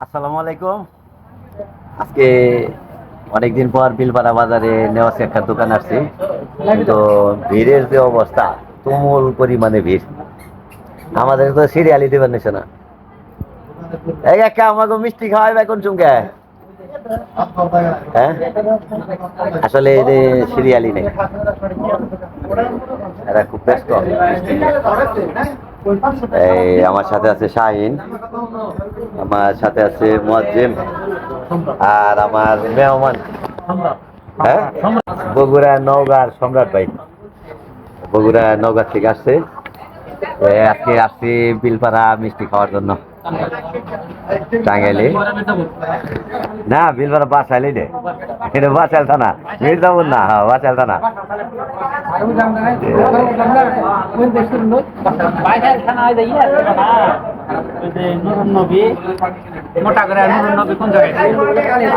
আসসালামু আলাইকুম। আজকে অনেকদিন পর বিলপাড়া বাজারে নেওয়া একটা দোকান আসছি। তো ভিড়ের যে অবস্থা, তুমুল পরিমাণে ভিড়। আমাদের তো সিরিয়ালি দেবেন নিছে না এই একটা আমাকে মিষ্টি খাওয়াইবে কোন চুমকে? হ্যাঁ? আসলে যে সিরিয়ালি নেই। এরা খুব ব্যস্ত। এই আমার সাথে আছে শাহিন আমার সাথে আছে মুয়াজ্জিম আর আমার মেহমান। হ্যাঁ? বগুড়া নওগাঁর সম্রাট ভাই। বগুড়া নওগাঁ থেকে আসছে। আজকে আসছি বিলপাড়া মিষ্টি খাওয়ার জন্য। টাঙ্গাইলে। না বিলপাড়া বাসাইলে রে এটা বাসাইল থানা মির্জাপুর না হ্যাঁ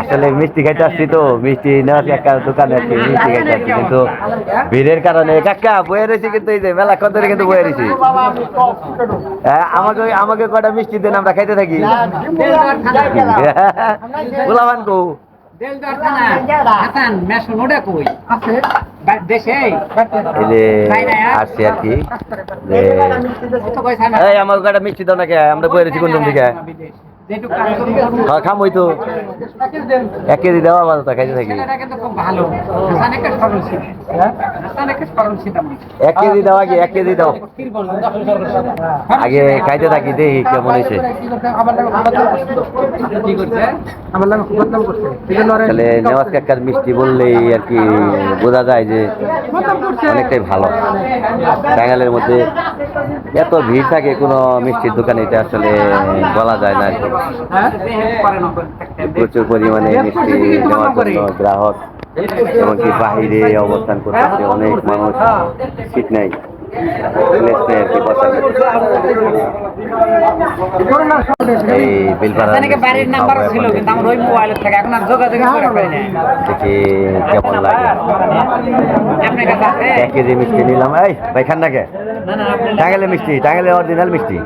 আসলে মিষ্টি খাইতে আসছি তো মিষ্টি নেওয়া একটা দোকানে আর মিষ্টি খাইতে আসছি কিন্তু ভিড়ের কারণে কাকা বয়ে রয়েছে কিন্তু এই যে মেলা কত কিন্তু বয়ে রয়েছি হ্যাঁ, আমাকে আমাকে কটা মিষ্টি দেন আমরা খাইতে থাকি গোলাবান কৌ আসছি আর কি। না এই মিষ্টি দাও নাকি? আমরা বয়ে রয়েছি কোন দিকে? কাজ করব। হ্যাঁ, খাম ওই তো। এক কেজি দেওয়া ভালো তো খাইতে থাকি। এক কেজি দাও আগে এক কেজি দাও। আগে খাইতে থাকি দেখি কেমন হয়েছে। তাহলে নেওয়াজ কাকার মিষ্টি বললেই আর কি বোঝা যায় যে অনেকটাই ভালো। টাঙ্গালের মধ্যে এত ভিড় থাকে কোনো মিষ্টির দোকানে এটা আসলে বলা যায় না আর কি। হ্যাঁ না প্রচুর পরিমাণে মিষ্টি নেওয়ার জন্য গ্রাহক এমনকি বাহিরে অবস্থান করতেছে অনেক মানুষ ঠিক নাই প্লেস কি বসার এই বিলপাড়া বাড়ির নাম্বার ছিল কিন্তু আমার ওই মোবাইল থেকে এখন আর যোগাযোগ করে পাই না দেখি কেমন লাগে আপনার কাছে আছে এক কেজি মিষ্টি নিলাম এই ভাই খান নাকি না না আপনি টাঙ্গাইলে মিষ্টি টাঙ্গাইলে অরিজিনাল মিষ্টি?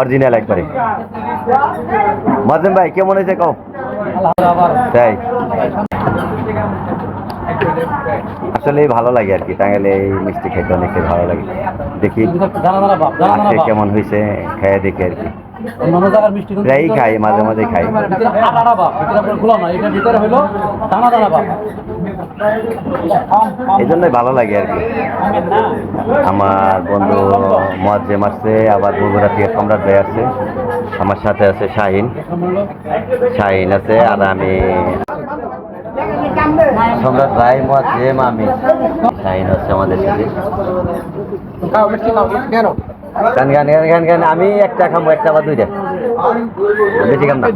অরিজিনাল একবারে। মাজেম ভাই কেমন হয়েছে কম তাই। আসলে ভালো লাগে আর কি। টাঙ্গাইলে এই মিষ্টি খেতে অনেকটাই ভালো লাগে। দেখি আজকে কেমন হয়েছে খেয়ে দেখি আর কি। প্রায়ই খাই মাঝে মাঝে খাই। এই জন্যই ভালো লাগে আর কি। আমার বন্ধু মোয়াজ্জেম আসছে আবার বগুড়া থেকে সম্রাট ভাই আসছে। আমার সাথে আছে শাহিন। শাহিন আছে আর আমি সম্রাট মা যে আমি। সাইন হচ্ছে আমাদের সাথে গান গান গান গান গান আমি একটা খাব একটা বা দুইটা। বেশি খাম না।